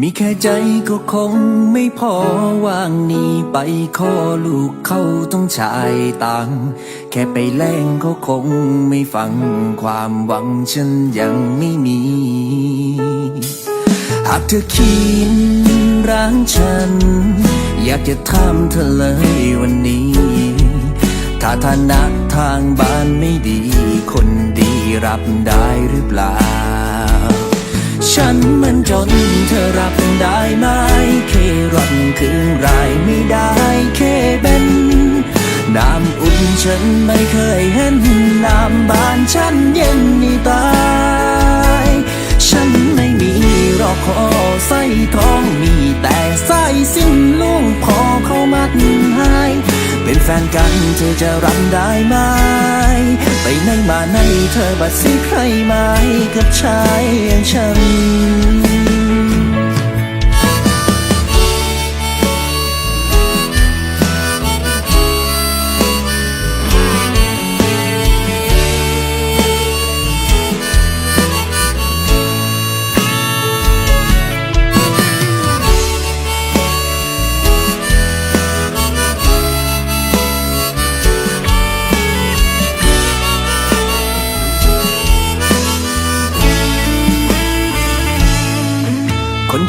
มีแค่ใจก็คงไม่พอว่างนี้ไปขอลูกเขาต้องชายตังแค่ไปแลงก็คงไม่ฟังความหวังฉันยังไม่มี หากเธอคิดร้างฉัน อยากจะถามเธอเลยวันนี้ ถ้าฐานะทางบ้านไม่ดี คนดีรับได้หรือเปล่า ฉันมันจนเธอรับได้ไหม เครอนคืนรายไม่ได้เคเบนน้ำอุ่นฉันไม่เคยเห็น น้ำบานฉันเย็นนี่ตาย ฉันไม่มีรอคอใส่ทองมีแต่ใส่สิ้นลุงพอเขามัดหายเป็นแฟนกันเธอจะรับได้ไหม ไปไหนมาไหนเธอบัดสิใครไหม กับชายอย่างฉัน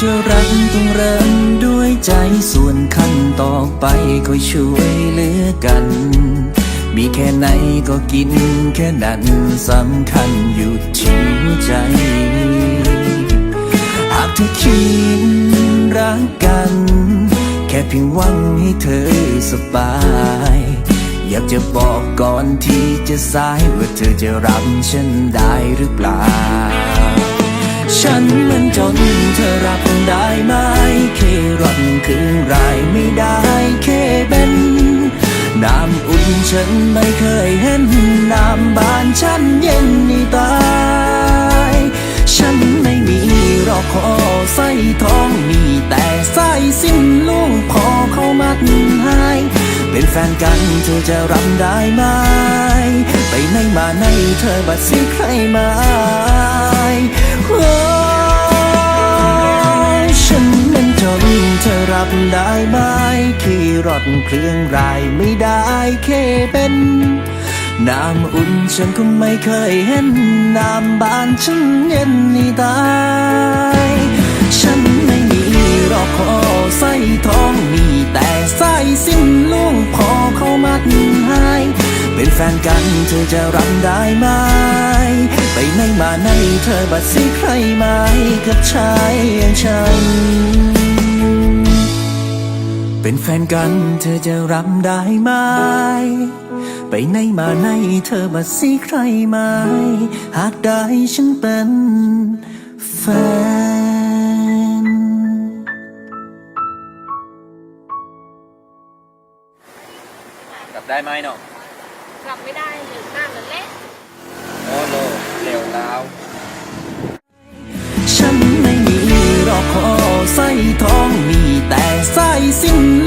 คนที่รักต้องเริ่มด้วยใจส่วนขั้นต่อไปก็ช่วยเหลือกัน มีแค่ไหนก็กินแค่นั้นสำคัญอยู่ที่หัวใจ หากเธอคิดรักกัน แค่เพียงหวังให้เธอสบาย อยากจะบอกก่อนที่จะสายว่าเธอจะรับฉันได้หรือเปล่า ฉันมันจน รอนคืนรายไม่ได้เคเบนน้ำอุ่นฉันไม่เคยเห็น น้ำบานฉันเย็นนี่ตาย ฉันไม่มีรอกคอใส่ทองมีแต่ใส่สิ้นลุงพอเขามัดหายเป็นแฟนกันเธอจะรับได้ไหม ไปไหนมาไหนเธอบัดสิใครมาโขี่รถเครื่องรายไม่ได้เคเป็น น้ำอุ่นฉันก็ไม่เคยเห็น น้ำบานฉันเย็นนี่ตาย ฉันไม่มีรอกคอใส่ทองมีแต่ใส่สิ้นลุงพอเขามัดหายเป็นแฟนกันเธอจะรับได้ไหม ไปไหนมาไหนเธอบัดสิใครไหมกับชายอย่างฉัน เป็นแฟนกันเธอจะรับได้ไหม ไปไหนมาไหนเธอบัดสิใครไหม หากได้ฉันเป็นแฟน กลับได้ไหมเนาะกลับไม่ได้หรือหน้าเหมือนเละโอ้โลเร็วแล้ว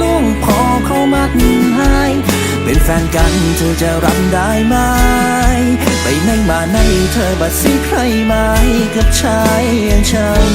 ลูกพอเขามัดหายเป็นแฟนกันเธอจะรับได้ไหม ไปไหนมาไหนเธอบัดสิใครไหมกับชายอย่างฉัน